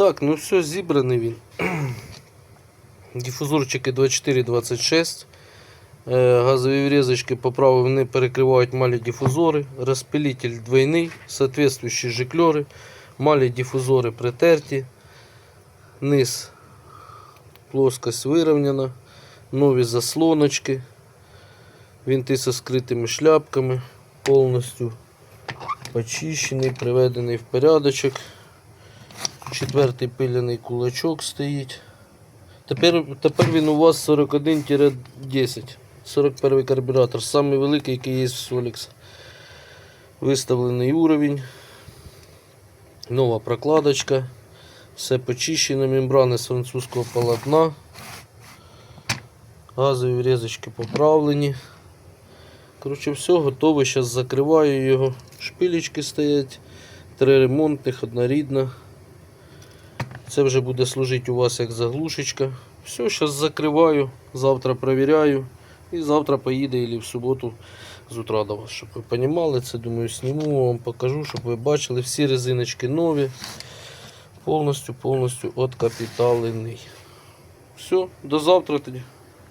Так, ну все, зібраний він. Дифузорчики 24-26. Е, Газові врізочки поправив, вони перекривають малі дифузори. Розпилитель двойний, соответствующі жикльори. Малі дифузори притерті. Низ плоскость вирівняна. Нові заслоночки. Вінти зі скритими шляпками. Повністю почищений, приведений в порядочок. Четвертий пиляний кулачок стоїть. Тепер, тепер він у вас 41-10. 41 карбюратор. Самий великий, який є в Solix. Виставлений уровень. Нова прокладочка. Все почищено. Мембрани з французького полотна. Газові врізочки поправлені. Коротше, все, готово. Зараз закриваю його. Шпилечки стоять. Три ремонтних, одна рідна. Це вже буде служити у вас як заглушечка. Все, зараз закриваю, завтра перевіряю. І завтра поїде або в суботу з утра до вас, щоб ви розуміли. Це думаю, сніму вам покажу, щоб ви бачили. Всі резиночки нові. Повністю, повністю откапіталений. Все, до завтра тоді.